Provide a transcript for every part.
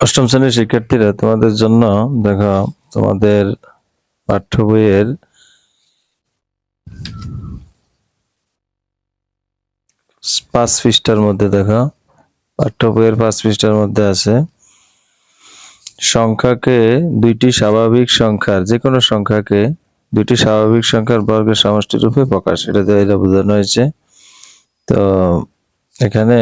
অষ্টম শ্রেণির শিক্ষার্থীরা, তোমাদের জন্য দেখো তোমাদের পাঠ্য বইয়ের পাঁচ পৃষ্ঠার মধ্যে দেখো, পাঠ্য বইয়ের পাঁচ পৃষ্ঠার মধ্যে আছে, সংখ্যাকে দুইটি স্বাভাবিক সংখ্যার যে কোনো সংখ্যাকে দুইটি স্বাভাবিক সংখ্যার বর্গের সমষ্টি রূপে প্রকাশ। এটা এটা বোঝানো হয়েছে। তো এখানে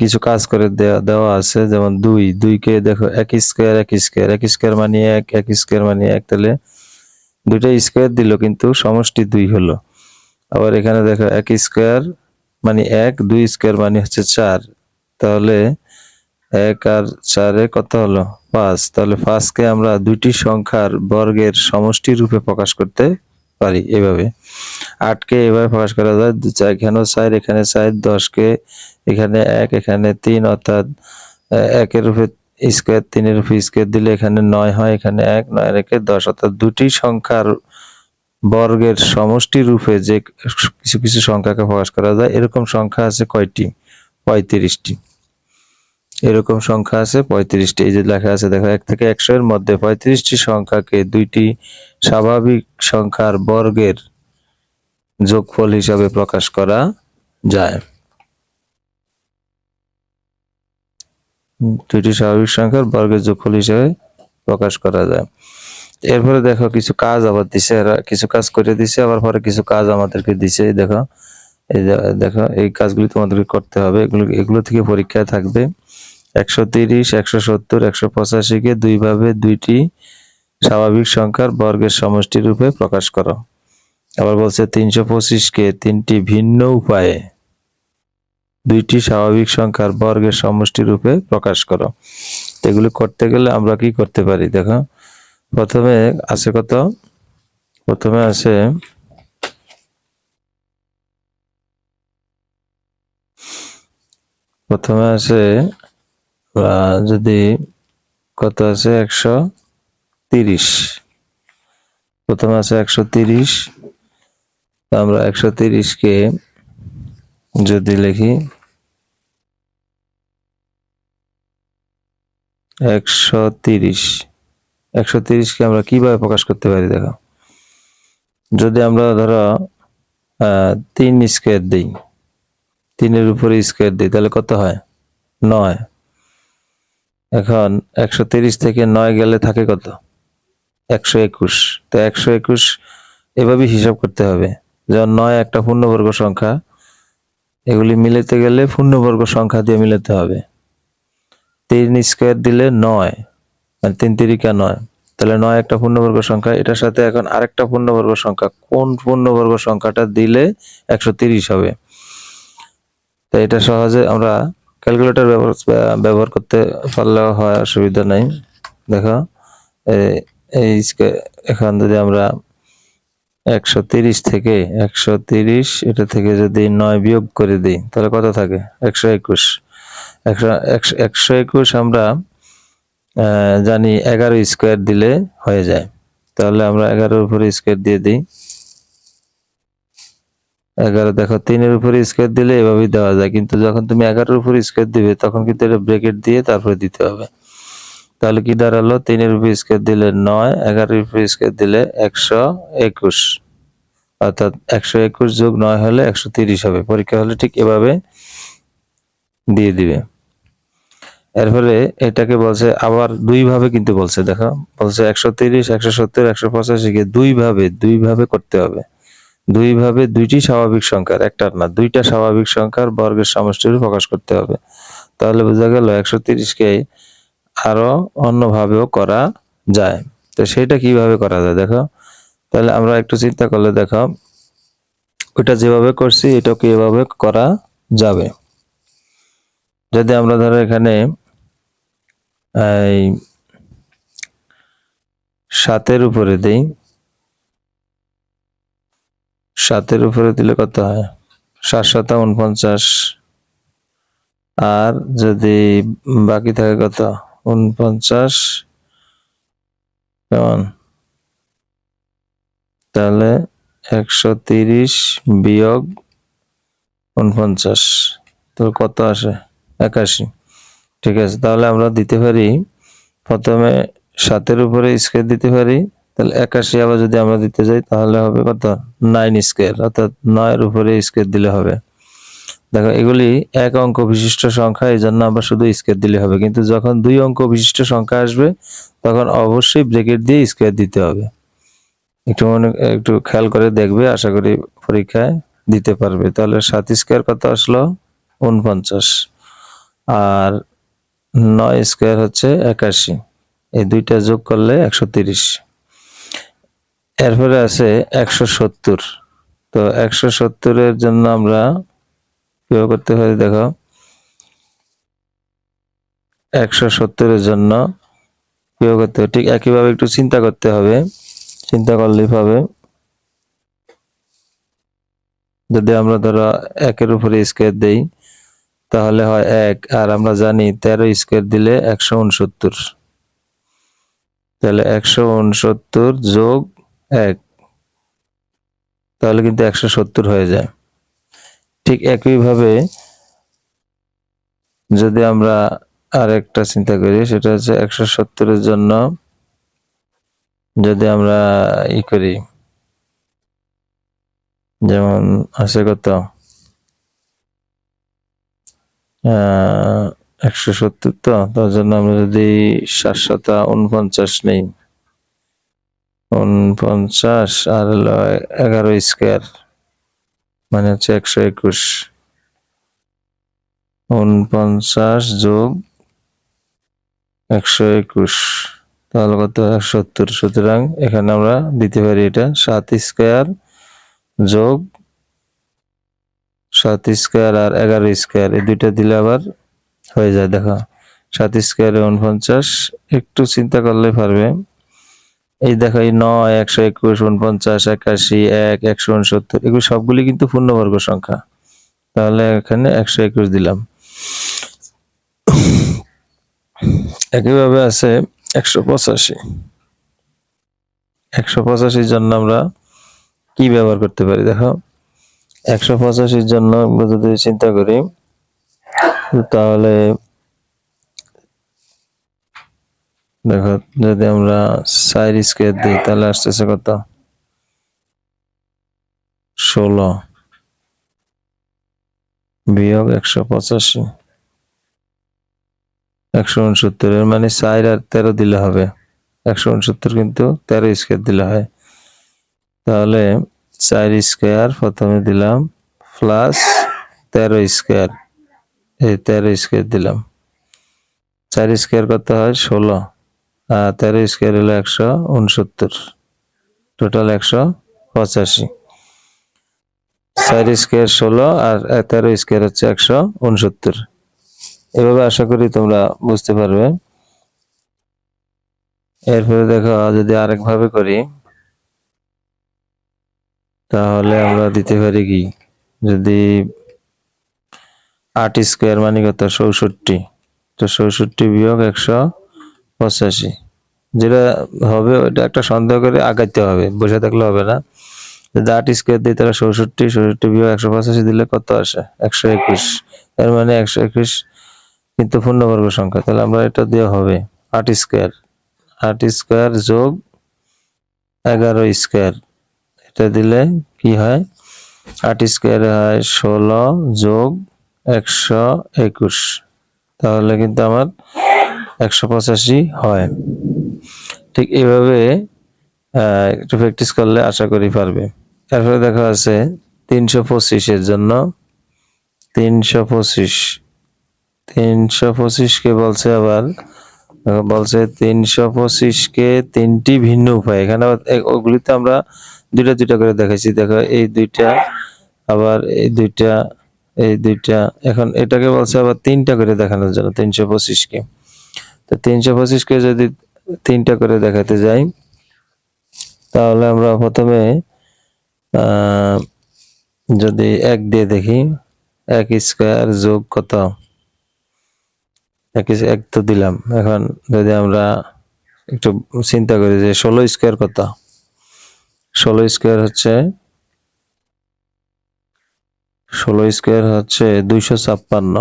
কিছু কাজ করে দেওয়া দেওয়া আছে, যেমন দুই, দুইকে দেখো, এক স্কোয়ার এক স্কোয়ার এক স্কোয়ার মানে এক এক স্কোয়ার মানে এক, তাহলে দুইটা স্কোয়ার দিল, কিন্তু সমষ্টি দুই হলো। আবার এখানে দেখো, এক স্কোয়ার মানে এক, দুই স্কোয়ার মানে হচ্ছে চার। তাহলে এক আর চারে কত হলো? পাঁচ। তাহলে পাঁচকে আমরা দুইটি সংখ্যার বর্গের সমষ্টি রূপে প্রকাশ করতে পারি এভাবে। আটকে এভাবে প্রকাশ করা যায় এখানেও চার, এখানে চার, দশকে এখানে এক, এখানে তিন, অর্থাৎ একের রূপে স্কোয়ার, তিনের রূপে স্কোয়ার দিলে এখানে নয় হয়, এখানে এক, নয় রেখে দশ, অর্থাৎ দুটি সংখ্যার বর্গের সমষ্টি রূপে যে কিছু কিছু সংখ্যাকে প্রকাশ করা যায়, এরকম সংখ্যা আছে কয়টি? পঁয়ত্রিশটি। এরকম সংখ্যা আছে, পঁয়ত্রিশটি। এই যে লেখা আছে, দেখো, এক থেকে একশো এর মধ্যে পঁয়ত্রিশটি সংখ্যাকে দুইটি স্বাভাবিক সংখ্যার বর্গের যোগফল হিসাবে প্রকাশ করা যায়। দুইটি স্বাভাবিক সংখ্যার বর্গের যোগফল হিসাবে প্রকাশ করা যায়। এরপরে দেখো, কিছু কাজ আবার দিছে কিছু কাজ করে দিছে, আবার পরে কিছু কাজ আমাদেরকে দিছে দেখো। এই দেখো, এই কাজগুলি তোমাদেরকে করতে হবে। এগুলো এগুলো থেকে পরীক্ষায় থাকবে। একশো তিরিশ, একশো সত্তর, একশো পঁচাশিকে দুই ভাবে দুইটি স্বাভাবিক সংখ্যার বর্গের সমষ্টি রূপে প্রকাশ করো। আবার বলছে তিনশো পঁচিশকে তিনটি ভিন্ন উপায়ে দুইটি স্বাভাবিক সংখ্যার বর্গের সমষ্টি রূপে প্রকাশ করো। এগুলো করতে গেলে আমরা কি করতে পারি? দেখো, প্রথমে আছে কত? প্রথমে আছে প্রথমে আছে যদি কত আছে? একশো তিরিশ। প্রথমে আছে একশো তিরিশ। আমরা একশো তিরিশকে যদি লিখি, একশো তিরিশ। একশো তিরিশকে আমরা কীভাবে প্রকাশ করতে পারি দেখো? যদি আমরা ধরো তিন স্কোয়ার দিই, তিনের উপরে স্কোয়ার দিই, তাহলে কত হয়? নয়। এখন একশো তিরিশ থেকে নয় গেলে থাকে কত? একশো একুশ। তো একশো একুশ এভাবেই হিসাব করতে হবে। যেমন নয় একটা পূর্ণবর্গ সংখ্যা, এগুলি মিলাতে গেলে পূর্ণবর্গ সংখ্যা দিয়ে মিলাতে হবে। তিন স্কোয়ার দিলে নয় মানে তিন তিরিকা নয়। তাহলে নয় একটা পূর্ণবর্গ সংখ্যা, এটার সাথে এখন আরেকটা পূর্ণবর্গ সংখ্যা, কোন পূর্ণবর্গ সংখ্যাটা দিলে একশো তিরিশ হবে? তো এটা সহজে আমরা ক্যালকুলেটর ব্যবহার ব্যবহার করতে পারলেও হয়, অসুবিধা নাই। দেখো, এই এখন যদি আমরা একশো তিরিশ থেকে, একশো তিরিশ, এটা থেকে যদি নয় বিয়োগ করে দিই, তাহলে কত থাকে? একশো একুশ। একশো একশো একশো আমরা জানি এগারো স্কোয়ার দিলে হয়ে যায়। তাহলে আমরা এগারোর উপরে স্কোয়ার দিয়ে দিই। এগারো, দেখো, তিনের উপরে স্কোয়ার দিলে এভাবেই দেওয়া যায়। কিন্তু যখন তুমি এগারোর উপরে স্কোয়ার দিবে, তখন কিন্তু এটা ব্রেকেট দিয়ে তারপরে দিতে হবে। তাহলে কি দাঁড়াল? তিনের উপরে স্কোয়ার দিলে নয়, এগারোর উপরে স্কোয়ার দিলে একশো একুশ। অর্থাৎ একশো একুশ যোগ নয় হলে একশো তিরিশ হবে। পরীক্ষা হলে ঠিক এভাবে দিয়ে দিবে। এরপরে এটাকে বলছে, আবার দুই ভাবে কিন্তু বলছে, দেখো। বলছে একশো তিরিশ, একশো সত্তর, একশো পঁচাশিকে দুই ভাবে দুই ভাবে করতে হবে। দুই ভাবে দুইটি স্বাভাবিক সংখ্যার একটার না দুইটা স্বাভাবিক সংখ্যার বর্গের সমষ্টির প্রকাশ করতে হবে। তাহলে বোঝা গেল একশো তিরিশকে আরও অন্যভাবেও করা যায়। তো সেটা কীভাবে করা যায় দেখো? তাহলে আমরা একটু চিন্তা করলে দেখো, ওটা যেভাবে করছি এটাকে এভাবে করা যাবে? যদি আমরা ধরো এখানে, এই সাতের উপরে দেই সাতের উপরে দিলে কত হয়? সাত, সাতা উনপঞ্চাশ আর যদি বাকি থাকে কত? উনপঞ্চাশ কেমন? তাহলে একশো তিরিশ বিয়োগ উনপঞ্চাশ তো কত আসে? একাশি। ঠিক আছে, তাহলে আমরা দিতে পারি প্রথমে সাতের উপরে স্কোয়ার দিতে পারি তাহলে একাশি আবার যদি আমরা দিতে যাই, তাহলে হবে কত? নাইন স্কোয়ার অর্থাৎ নয়ের উপরে স্কোয়ার দিলে হবে। দেখো, এগুলি এক অঙ্ক বিশিষ্ট সংখ্যা এই জন্য আমরা শুধু স্কোয়ার দিলে হবে। কিন্তু যখন দুই অঙ্ক বিশিষ্ট সংখ্যা আসবে, তখন অবশ্যই ব্রেকেট দিয়ে স্কোয়ার দিতে হবে। একটু মনে, একটু খেয়াল করে দেখবে, আশা করি পরীক্ষায় দিতে পারবে। তাহলে সাত স্কোয়ার কত আসলো? উনপঞ্চাশ। আর নয় স্কোয়ার হচ্ছে একাশি। এই দুইটা যোগ করলে একশো তিরিশ। এরপরে আছে একশো সত্তর। তো একশো সত্তরের জন্য আমরা কীভাবে করতে পারি দেখো। একশো সত্তরের জন্য কীভাবে করতে ঠিক একইভাবে একটু চিন্তা করতে হবে। চিন্তা করলেই পাবে যদি আমরা ধরো একের উপরে স্কোয়ার দেই, তাহলে হয় এক। আর আমরা জানি তেরো স্কোয়ার দিলে একশো উনসত্তর। তাহলে একশো উনসত্তর যোগ এক। তাহলে কিন্তু একশো সত্তর হয়ে যায়। ঠিক একইভাবে যদি আমরা আর একটা চিন্তা করি, সেটা হচ্ছে একশো সত্তরের জন্য যদি আমরা ই করি, যেমন আছে কত? একশো সত্তর তো? তার জন্য আমরা যদি সাতশত উনপঞ্চাশ নেই। উনপঞ্চাশ আর হলো এগারো স্কোয়ার মানে হচ্ছে একশো একুশ। উনপঞ্চাশ যোগ একশো একুশ, তাহলে কত? সত্তর। সুতরাং এখানে আমরা দিতে পারি এটা, সাত স্কোয়ার যোগ সাত স্কোয়ার আর এগারো স্কোয়ার, এই দুইটা দিলে আবার হয়ে যায়। দেখো, সাত স্কোয়ারে উনপঞ্চাশ একটু চিন্তা করলে পারবে। এই দেখো, এই নয়, একশো একুশ, উনপঞ্চাশ, একাশি, এক, একশো উনসত্তর, এগুলো সবগুলি কিন্তু পূর্ণবর্গ সংখ্যা। তাহলে এখানে একশো একুশ দিলাম। একইভাবে আছে একশো পঁচাশি। একশো পঁচাশির জন্য আমরা কি ব্যবহার করতে পারি? দেখো, একশো পঁচাশির জন্য আমরা যদি চিন্তা করি, তাহলে দেখো, যদি আমরা সাইড স্কোয়ার দিই, তাহলে আসতেছে কত? ষোলো। বিয়োগ একশো পঁচাশি। একশো উনসত্তরের মানে চার আর তেরো দিলে হবে। একশো উনসত্তর কিন্তু তেরো স্কোয়ার দিলে হয়। তাহলে চার স্কোয়ার প্রথমে দিলাম, প্লাস তেরো স্কোয়ার। এই তেরো স্কোয়ার দিলাম। চার স্কোয়ার কত হয়? ষোলো। তেরো স্কোয়ার হলো একশো উনসত্তর। টোটাল একশো পঁচাশি। চার স্কোয়ার ষোলো আর তেরো স্কোয়ার হচ্ছে একশো উনসত্তর। এভাবে আশা করি তোমরা বুঝতে পারবে। এরপরে দেখো, যদি আরেকভাবে করি, তাহলে আমরা দিতে পারি কি? যদি আট স্কোয়ার মানে কত? চৌষট্টি। তো চৌষট্টি বিয়োগ একশো পঁচাশি। যেটা হবে ওইটা একটা সন্দেহ করে আগাইতে হবে, বসে থাকলে হবে না। যদি আট স্কোয়ার দিই তাহলে চৌষট্টি চৌষট্টি বিয়োগ একশো পঁচাশি দিলে কত আসে? একশো একুশ। এর মানে একশো একুশ কিন্তু পূর্ণবর্গ সংখ্যা। তাহলে আমরা এটা দেওয়া হবে আট স্কোয়ার আট স্কোয়ার যোগ এগারো স্কোয়ার এটা দিলে কি হয়? আট স্কোয়ার হয় ষোলো যোগ একশো একুশ। তাহলে কিন্তু আমার একশো পঁচাশি হয়। ঠিক এইভাবে একটু প্র্যাকটিস করলে আশা করি পারবে। তারপরে দেখা আছে তিনশো পঁচিশের জন্য। তিনশো পঁচিশ। তিনশো পঁচিশকে বলছে আবার, বলছে তিনশো পঁচিশকে তিনটি ভিন্ন উপায়। এখানে ওগুলিতে আমরা দুইটা দুইটা করে দেখাইছি। দেখো, এই দুইটা, আবার এই দুইটা এই দুইটা। এখন এটাকে বলছে আবার তিনটা করে দেখানোর জন্য, তিনশো পঁচিশকে তো তিনশো পঁচিশকে যদি তিনটা করে দেখাতে যাই, তাহলে আমরা প্রথমে যদি এক দিয়ে দেখি, এক স্কোয়ার যোগ কত? এক এক তো দিলাম। এখন যদি আমরা একটু চিন্তা করি যে ষোলো স্কোয়ার কত? ষোলো স্কোয়ার হচ্ছে, ষোলো স্কোয়ার হচ্ছে দুইশো ছাপ্পান্ন।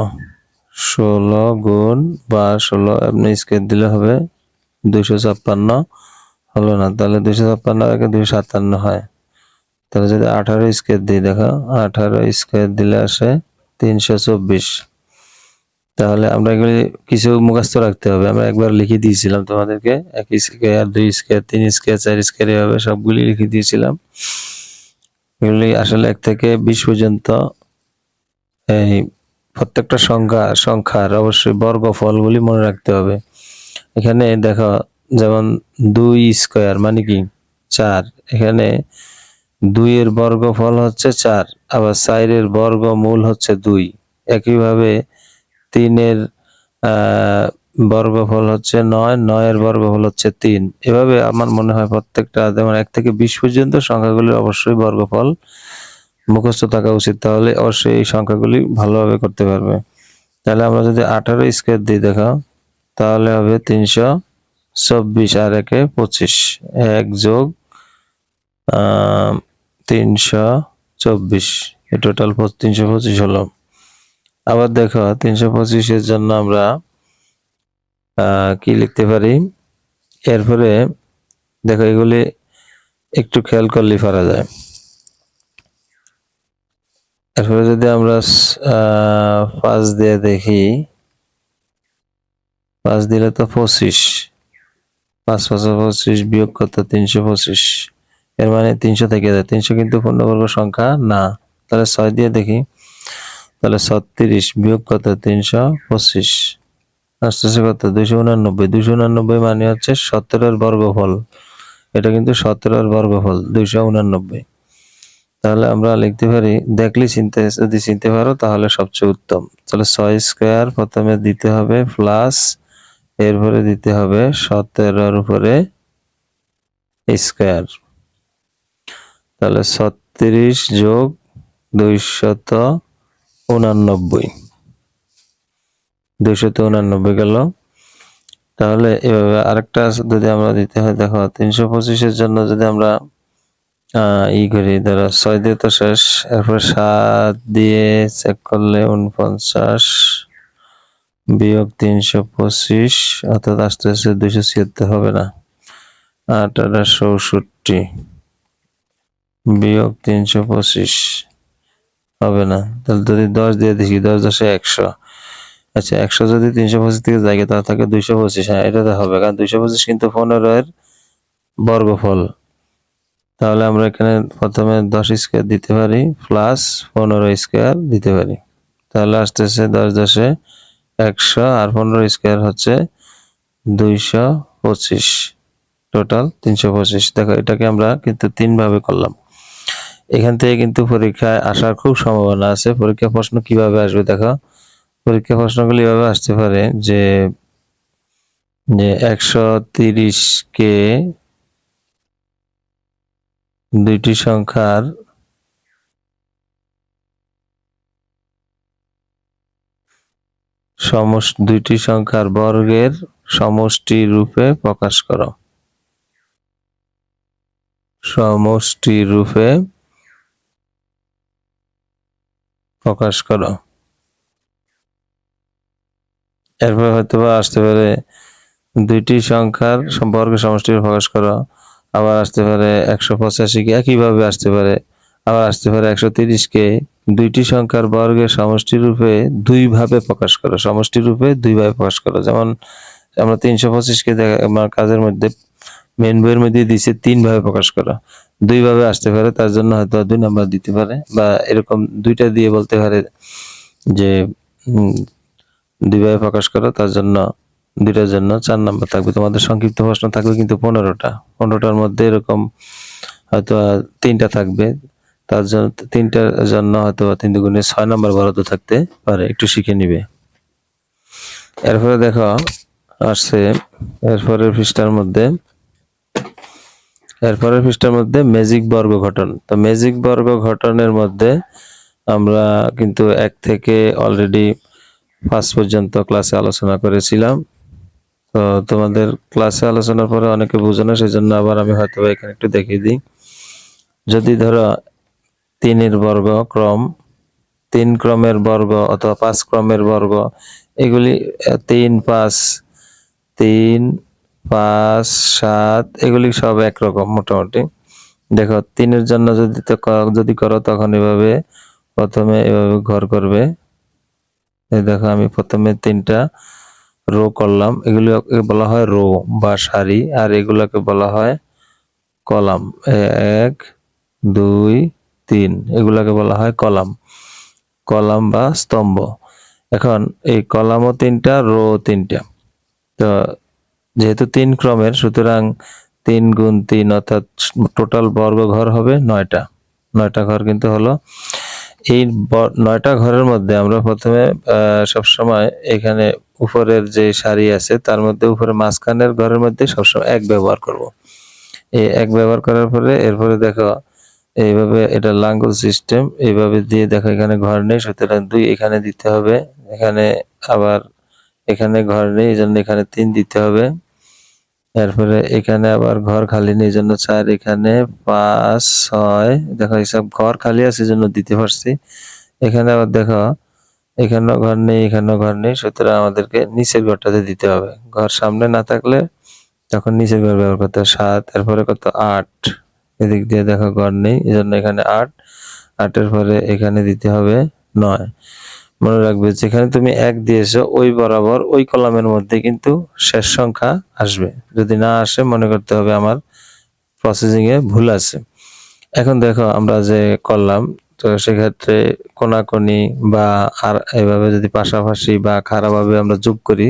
ষোলো গুণ বা ষোলো, আপনি স্কেয়ার দিলে হবে দুইশো ছাপ্পান্ন। হলো না, তাহলে দুইশো ছাপ্পান্ন আগে দুইশো সাতান্ন হয়। তাহলে যদি আঠারো স্কোয়ার দিই, দেখো, আঠারো স্কোয়ার দিলে আসে তিনশো চব্বিশ। তাহলে আমরা এগুলি কিছু মুখস্থ রাখতে হবে। আমরা একবার লিখে দিয়েছিলাম তোমাদেরকে, এক স্কোয়ার দুই স্কোয়ার তিন স্কোয়ার চার স্কোয়ার এভাবে সবগুলি লিখে দিয়েছিলাম। এগুলি আসলে এক থেকে বিশ পর্যন্ত এই প্রত্যেকটা সংখ্যা, সংখ্যার অবশ্যই বর্গ ফলগুলি মনে রাখতে হবে। এখানে দেখো, যেমন দুই স্কোয়ার মানে কি? চার। এখানে দুইয়ের বর্গফল হচ্ছে চার, আবার চারের বর্গমূল হচ্ছে দুই। একইভাবে তিনের বর্গফল হচ্ছে নয়, নয়ের বর্গফল হচ্ছে তিন। এভাবে আমার মনে হয় প্রত্যেকটা, যেমন এক থেকে বিশ পর্যন্ত সংখ্যাগুলির অবশ্যই বর্গফল মুখস্থ থাকা উচিত, তাহলে অবশ্যই এই সংখ্যাগুলি ভালোভাবে করতে পারবে। তাহলে আমরা যদি আঠারো স্কোয়ার দিয়ে দেখো তাহলে হবে তিনশো চব্বিশ আর একে পঁচিশ। এক যোগ তিনশো চব্বিশ। এ টোটাল তিনশো পঁচিশ হলো। আবার দেখো, তিনশো পঁচিশের জন্য আমরা কি লিখতে পারি? এরপরে দেখো, এগুলি একটু খেয়াল করলেই পারা যায়। এরপরে যদি আমরা পাঁচ দিয়ে দেখি, পাঁচ দিলে তো পঁচিশ। পাঁচ পাঁচ পঁচিশ বিয়োগ কত তিনশো পঁচিশ। এর মানে তিনশো থেকে যায়। তিনশো কিন্তু পূর্ণবর্গ সংখ্যা না। তাহলে ছয় দিয়ে দেখি। তাহলে ছত্রিশ বিয়োগ কত তিনশো পঁচিশ। আসতেছে কত? দুইশো উনানব্বই। দুইশো উনানব্বই মানে হচ্ছে সতেরোর বর্গফল। এটা কিন্তু সতেরোর বর্গফল, দুইশো উনানব্বই। তাহলে আমরা লিখতে পারি, দেখলে চিনতে, যদি চিনতে পারো তাহলে সবচেয়ে উত্তম। তাহলে ছয় স্কোয়ার প্রথমে দিতে হবে প্লাস এরপরে দিতে হবে সতেরোর উপরে স্কোয়ার তাহলে ছত্রিশ যোগ দুইশত উনানব্বই। দুইশত উনানব্বই গেল। তাহলে এভাবে আরেকটা যদি আমরা দিতে হয়, দেখো তিনশো পঁচিশের জন্য যদি আমরা ই করি, ধরো ছয় দিয়ে তো শেষ, এরপর সাত দিয়ে চেক করলে উনপঞ্চাশ বিয়োগ তিনশো পঁচিশ, অর্থাৎ আস্তে আস্তে দুইশো ছিয়াত্তর হবে না। আট আটা চৌষট্টি, বিয়োগ তিনশো পঁচিশ হবে না। তাহলে যদি দশ দিয়ে দেখি, দশ দশে একশো। আচ্ছা একশো যদি তিনশো পঁচিশ থেকে জায়গা তাহলে থাকে দুইশো পঁচিশ। হ্যাঁ এটাতে হবে, কারণ দুইশো পঁচিশ কিন্তু পনেরো এর বর্গফল। তাহলে আমরা এখানে প্রথমে দশ স্কোয়ার দিতে পারি প্লাস পনেরো স্কোয়ার দিতে পারি। তাহলে আসতেছে দশ দশে একশো, আর পনেরো স্কোয়ার হচ্ছে দুইশো পঁচিশ। টোটাল তিনশো পঁচিশ। দেখো, এটাকে আমরা কিন্তু তিনভাবে করলাম। এখান থেকে কিন্তু পরীক্ষায় আসার খুব সম্ভাবনা আছে। পরীক্ষা প্রশ্ন কীভাবে আসবে দেখো। পরীক্ষা প্রশ্নগুলি এভাবে আসতে পারে যে যে একশো তিরিশ কে দুইটি সংখ্যার দুইটি সংখ্যার বর্গের সমষ্টি রূপে প্রকাশ করো। সমষ্টি রূপে প্রকাশ করো। এরপর হয়তো আসতে পারে দুইটি সংখ্যার বর্গের সমষ্টি প্রকাশ করো। আবার আসতে পারে একশো পঁচাশি কে। একইভাবে আসতে পারে আবার আসতে পারে একশো তিরিশ কে। দুইটি সংখ্যার বর্গের সমষ্টি রূপে দুই ভাবে প্রকাশ করো। সমষ্টি রূপে দুই ভাবে প্রকাশ করো। যেমন আমরা তিনশো পঁচিশ কে দেখা আমার কাজের মধ্যে মেন বইয়ের মধ্যে দিছে তিন ভাবে প্রকাশ করা। দুই ভাবে আসতে পারে তার জন্য হয়তো দুই নাম্বার দিতে পারে বা এরকম দুইটা দিয়ে বলতে পারে যে উম, দুই ভাবে প্রকাশ করো তার জন্য দুইটার জন্য চার নাম্বার থাকবে। তোমাদের সংক্ষিপ্ত প্রশ্ন থাকবে কিন্তু পনেরোটা। পনেরোটার মধ্যে এরকম হয়তো তিনটা থাকবে। তার জন্য তিনটার জন্য হয়তো তিন দুগুণে ছয় নাম্বার বরাদ্দ থাকতে পারে। একটু শিখে নিবে। এরপরে দেখো, আসছে এরপরের পৃষ্ঠার মধ্যে। এরপরের পৃষ্ঠার মধ্যে ম্যাজিক বর্গ ঘটন। তো ম্যাজিক বর্গ ঘটনের মধ্যে আমরা কিন্তু এক থেকে অলরেডি ফার্স্ট পর্যন্ত ক্লাসে আলোচনা করেছিলাম। তো তোমাদের ক্লাসে আলোচনার পরে অনেকে বুঝে না সেই জন্য আবার আমি হয়তো এখানে একটু দেখিয়ে দিই। যদি ধরো তিনের বর্গ ক্রম, তিন ক্রমের বর্গ অথবা পাঁচ ক্রমের বর্গ, এগুলি তিন, পাঁচ তিন, পাঁচ, সাত, এগুলি সব একরকম মোটামুটি। দেখো, তিনের জন্য যদি তো যদি করো তখন এভাবে প্রথমে এভাবে ঘর করবে। দেখো আমি প্রথমে তিনটা রো করলাম এগুলো বলা হয় রো বা সারি, আর এগুলোকে বলা হয় কলাম। এক, দুই, তিন, এগুলোকে বলা হয় কলাম। কলাম বা স্তম্ভ। এখন এই কলামও তিনটা রো তিনটা। তো যেহেতু তিন ক্রমের, সুতরাং তিন গুণ তিন অর্থাৎ টোটাল বর্গ ঘর হবে নয়টা। নয়টা ঘর কিন্তু হলো এই নয়টা ঘরের মধ্যে আমরা প্রথমে সবসময় এখানে উপরের যে সারি আছে, তার মধ্যে উপরে মাঝখানের ঘরের মধ্যে সবসময় এক ব্যবহার করব। এই এক ব্যবহার করার পরে এরপরে দেখো, এইভাবে এটা লাঙ্গল সিস্টেম, এইভাবে দিয়ে দেখো এখানে ঘর নেই, সুতরাং দুই এখানে দিতে হবে, এখানে আবার এখানে ঘর নেই, এই জন্য এখানে তিন দিতে হবে। এরপরে এখানে আবার ঘর খালি নেই জন্য চার এখানে পাঁচ, ছয়, দেখো এইসব ঘর খালি আছে জন্য দিতে পারছি। এখানে আবার দেখো, এখানেও ঘর নেই, এখানেও ঘর নেই, সুতরাং আমাদেরকে নিচের ঘরটাতে দিতে হবে। ঘর সামনে না থাকলে তখন নিচের ঘর ব্যবহার করতে হবে। সাত এরপরে কত? আট। এদিক দিয়ে দেখো ঘর নেই, এই জন্য এখানে আট। আটের পরে এখানে দিতে হবে নয়। মনে রাখবে, যেখানে তুমি এক দিয়েছ, ওই বরাবর ওই কলামের মধ্যে কিন্তু শেষ সংখ্যা আসবে। যদি না আসে, মনে করতে হবে আমার প্রসেসিং এ ভুল আছে। এখন দেখো, আমরা যে করলাম, তো সেক্ষেত্রে কোনাকুনি বা আর এভাবে যদি পাশাপাশি বা খারাপভাবে আমরা যোগ করি,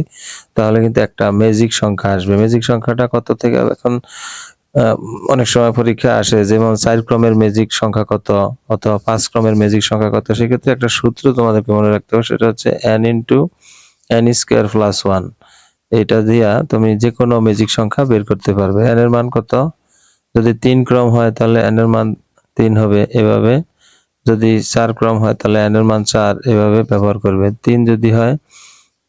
তাহলে কিন্তু একটা ম্যাজিক সংখ্যা আসবে। ম্যাজিক সংখ্যাটা কত থেকে? এখন অনেক সময় পরীক্ষা আসে, যেমন চার ক্রমের ম্যাজিক সংখ্যা কত অথবা পাঁচ ক্রমের ম্যাজিক সংখ্যা কত, সেক্ষেত্রে একটা সূত্র তোমাদেরকে মনে রাখতে হবে, সেটা হচ্ছে n into n square plus one এটা দিয়া তুমি যে কোনো ম্যাজিক সংখ্যা বের করতে পারবে। এন এর মান কত? যদি তিন ক্রম হয় তাহলে এন এর মান তিন হবে, এভাবে। যদি চার ক্রম হয় তাহলে এন এর মান চার, এভাবে ব্যবহার করবে। তিন যদি হয়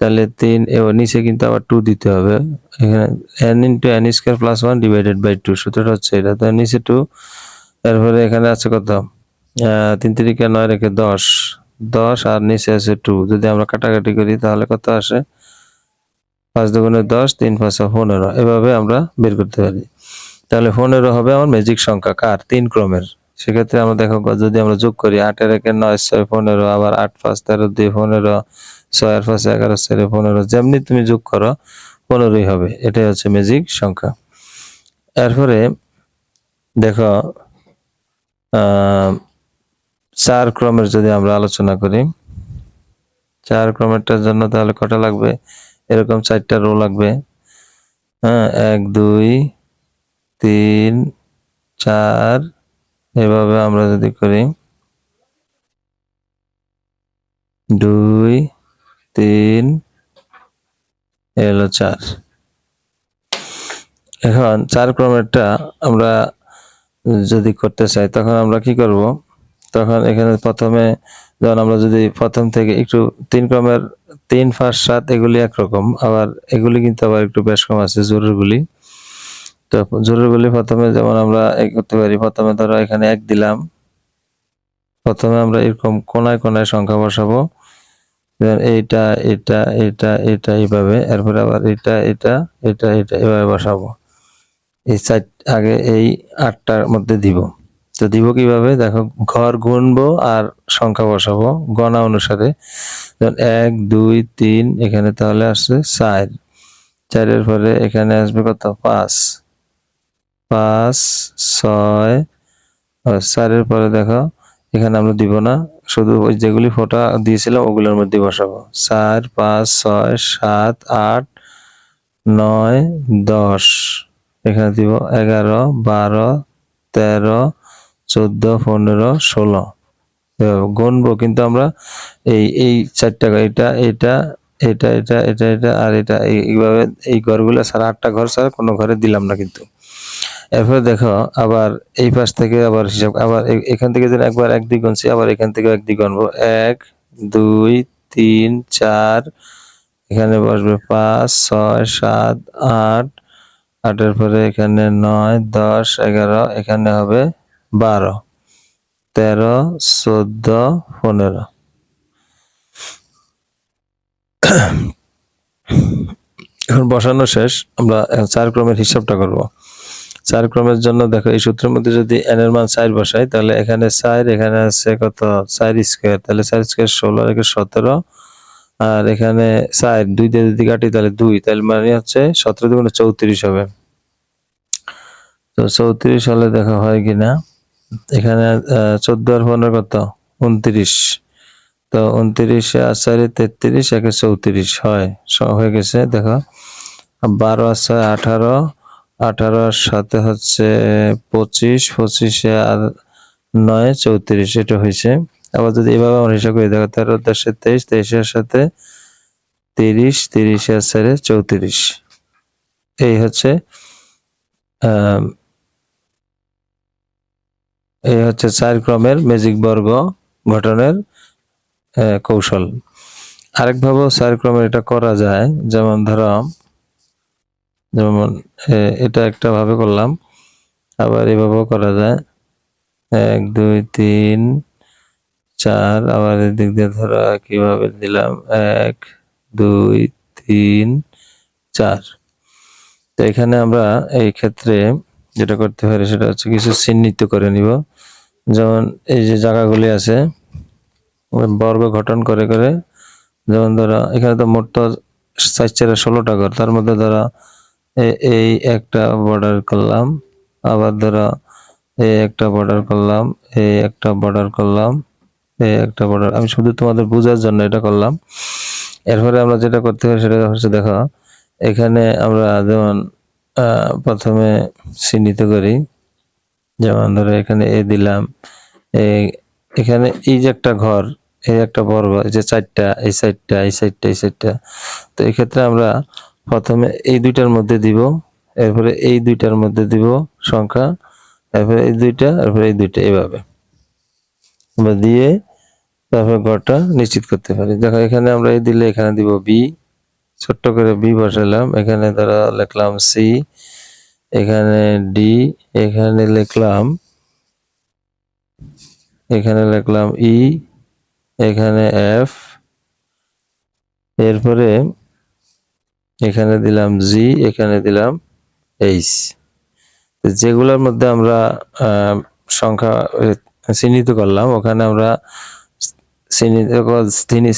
তাহলে তিন এবার নিচে কিন্তু আবার টু দিতে হবে। এখানে n into n square plus one divided by two সূত্রটা হচ্ছে এটা। তো নিচে টু তারপরে এখানে আছে কত? তিন তিরিকে নয় রেখে দশ। দশ আর নিচে আছে টু যদি আমরা কাটাকাটি করি, তাহলে কত আসে? পাঁচ দুগুণে দশ, তিন পাঁচে পনেরো। এভাবে আমরা বের করতে পারি। তাহলে পনেরো হবে আমার ম্যাজিক সংখ্যা কার? তিন ক্রমের। সেক্ষেত্রে আমরা দেখো, যদি আমরা যোগ করি আটের একে নয় ছয় পনেরো, আবার আট পাঁচ তেরো দুই পনেরো ছয় আর পাঁচ, এগারো, চারে পনেরো, যেমনি তুমি যোগ করো, পনেরোই হবে। এটাই হচ্ছে ম্যাজিক সংখ্যা। এরপরে দেখো চার ক্রমের যদি আমরা আলোচনা করি, চার ক্রমেরটার জন্য তাহলে কটা লাগবে? এরকম চারটা রো লাগবে। হ্যাঁ এক, দুই, তিন, চার, এভাবে আমরা যদি করি, দুই তিন, এ হলো চার। এখন চার ক্রমেরটা আমরা যদি করতে চাই, তখন আমরা কি করব? তখন এখানে প্রথমে যখন আমরা যদি প্রথম থেকে একটু তিন ক্রমের তিন, পাঁচ, সাত, এগুলি একরকম। আবার এগুলি কিন্তু আবার একটু বেশ কম আছে জরুরগুলি তো জরুরগুলি প্রথমে যেমন আমরা করতে পারি, প্রথমে ধরো এখানে এক দিলাম। প্রথমে আমরা এরকম কোনায় কোনায় সংখ্যা বসাবো। এইটা, এটা এটা এটা এইভাবে, এরপরে আবার এটা এটা এটা এটা এভাবে বসাবো। এই চার আগে এই আটটার মধ্যে দিব। তো দিব কীভাবে? দেখো, ঘর গুনবো আর সংখ্যা বসাবো, গণা অনুসারে। এক, দুই, তিন, এখানে তাহলে আসছে চার। চারের পরে এখানে আসবে কত? পাঁচ। পাঁচ, ছয় চারের পরে দেখো, এখানে আমরা দিব না। শুধু ওই যেগুলি ফোটা দিয়েছিলাম, ওগুলোর মধ্যে বসাবো। চার, পাঁচ, ছয়, সাত, আট, নয়, দশ। এখানে দিব এগারো, বারো, তেরো, চোদ্দ, পনেরো, ষোলো। গুনবো, কিন্তু আমরা এই এই চারটা এটা এটা এটা এটা এটা এটা, আর এটা এইভাবে এই ঘরগুলো ছাড়া আটটা ঘর ছাড়া কোনো ঘরে দিলাম না কিন্তু। এরপরে দেখো, আবার এই পাশ থেকে আবার হিসাব, আবার এখান থেকে যেন একবার এক দিক গুনছি, আবার এখান থেকে এক দিক গুনবো। এক, দুই, তিন, চার, এখানে বসবে পাঁচ, ছয়, সাত, আট, আটের পরে এখানে নয়, দশ, এগারো, এখানে হবে বারো, তেরো, চোদ্দ, পনেরো। এখন বসানো শেষ, আমরা চার ক্রমের হিসাবটা করব। চার ক্রমের জন্য দেখো, এই সূত্রের মধ্যে যদি এন এর মান চার বসাই, তাহলে এখানে চার, এখানে আছে কত? চার স্কোয়ার। তাহলে চার স্কোয়ার ষোলো, আর সতেরো। আর এখানে চার, দুই দিয়ে যদি কাটি, তাহলে দুই। তাহলে মানে হচ্ছে সতেরো দুগুণে চৌত্রিশ হবে। তো চৌত্রিশ হলে দেখা হয় কিনা এখানে চোদ্দ আর পনেরো কত? উনত্রিশ। তো উনত্রিশে আর চারে তেত্রিশ, একে চৌত্রিশ হয়। হয়ে গেছে, দেখো। বারো আর ছয় আঠারো আঠারো, আর সাথে হচ্ছে পঁচিশ, পঁচিশে আর নয়, চৌত্রিশ, এটা হয়েছে। আবার যদি এভাবে আমরা হিসাব করি, দেখো তেরো, দশে তেইশ তেইশের সাথে তিরিশ তিরিশের সাথে চৌত্রিশ। এই হচ্ছে এই হচ্ছে চার ক্রমের ম্যাজিক বর্গ গঠনের কৌশল। আরেকভাবেও চার ক্রমের এটা করা যায়, যেমন ধরো যেমন এটা একটা ভাবে করলাম। আবার এভাবেও করা যায়। এক, দুই, তিন, চার, আবার এদিক দিয়ে ধরো কীভাবে দিলাম? এক, দুই, তিন, চার। তো এখানে আমরা এই ক্ষেত্রে যেটা করতে পারি সেটা হচ্ছে কিছু চিহ্নিত করে নিব। যেমন এই যে জায়গাগুলি আছে, বর্গ গঠন করে করে, যেমন ধরো এখানে তো মোট তো চার চারে ষোলোটা ঘর, তার মধ্যে ধরো এই একটা বর্ডার করলাম। আবার ধরো এই একটা বর্ডার করলাম এই একটা বর্ডার করলাম এই একটা বর্ডার আমি শুধু তোমাদের বোঝার জন্য এটা করলাম। এরপরে আমরা যেটা করতে হবে সেটা হচ্ছে দেখো, এখানে আমরা যেমন প্রথমে চিহ্নিত করি। যেমন ধরো, এখানে এ দিলাম এখানে এই যে একটা ঘর, এই একটা বর্গ, এই যে চারটা, এই সাইডটা এই সাইডটা এই সাইডটা তো এই ক্ষেত্রে আমরা প্রথমে এই দুইটার মধ্যে দিব, এরপরে এই দুইটার মধ্যে দিব সংখ্যা, এরপরে এই দুইটা, এরপরে এই দুইটা এইভাবে আমরা দিয়ে তারপরে ঘরটা নিশ্চিত করতে পারি। দেখো, এখানে আমরা এই দিলে এখানে দিব বি ছোট্ট করে বি বসালাম। এখানে ধরো লিখলাম সি এখানে ডি এখানে লিখলাম এখানে লিখলাম ই এখানে এফ এরপরে এখানে দিলাম জি এখানে দিলাম এইচ যেগুলোর মধ্যে আমরা সংখ্যা চিহ্নিত করলাম, ওখানে আমরা চিহ্নিত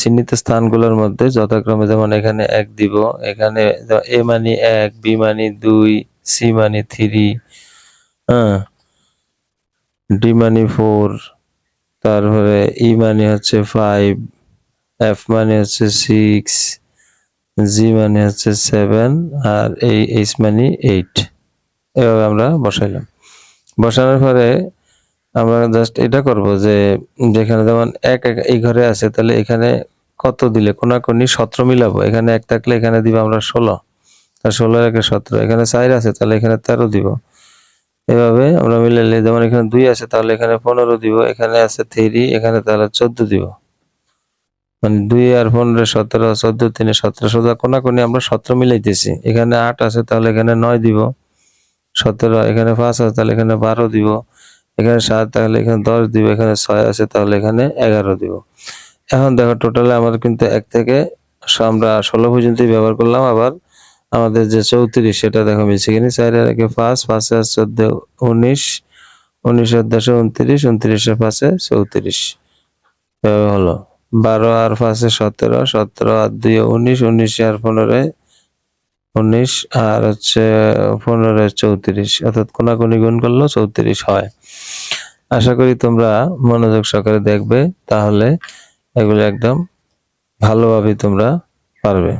চিহ্নিত স্থানগুলোর মধ্যে যথাক্রমে যেমন এখানে এক দিব, এখানে এ মানি এক বি মানি দুই সি মানি থ্রি হ্যাঁ ডি মানি ফোর তারপরে ই মানে হচ্ছে ফাইভ এফ মানে হচ্ছে সিক্স জি মানে হচ্ছে সেভেন আর এই এইচ মানে এইট এভাবে আমরা বসাইলাম। বসানোর পরে আমরা জাস্ট এটা করব যে যেখানে যেমন এক এক এই ঘরে আছে, তাহলে এখানে কত দিলে? কোনাকুনি সতেরো মিলাবো। এখানে এক থাকলে এখানে দিব আমরা ষোলো। তার ষোলো একে সতেরো। এখানে চার আছে, তাহলে এখানে তেরো দিব। এভাবে আমরা মিলাইলে যেমন এখানে দুই আছে, তাহলে এখানে পনেরো দিব। এখানে আছে থ্রি এখানে তাহলে চোদ্দ দিব। মানে দুই আর পনেরো, সতেরো, চোদ্দ, তিনে সতেরো সোজা কোনাকুনি আমরা সতেরো মিলাইতেছি। এখানে আট আছে, তাহলে এখানে নয় দিব। সতেরো, এখানে পাঁচ আছে, তাহলে এখানে বারো দিব। এখানে সাত, তাহলে এখানে দশ দিব। এখানে ছয় আছে, তাহলে এখানে এগারো দিব। এখন দেখো, টোটালে আমার কিন্তু এক থেকে আমরা ষোলো পর্যন্তই ব্যবহার করলাম। আবার আমাদের যে চৌত্রিশ, সেটা দেখো মিলছে কিনা? চার, একে পাঁচ, পাঁচে আর চোদ্দ, উনিশ, উনিশের দশে উনত্রিশ, উনত্রিশের পাঁচে চৌত্রিশ। হলো। বারো আর পাঁচে সতেরো সতেরো আর দুই উনিশ উনিশ আর পনেরো উনিশ, আর হচ্ছে পনেরো চৌত্রিশ। অর্থাৎ কোনাকুনি গুণ করলেও চৌত্রিশ হয়। আশা করি তোমরা মনোযোগ সহকারে দেখবে, তাহলে এগুলো একদম ভালোভাবে তোমরা পারবে।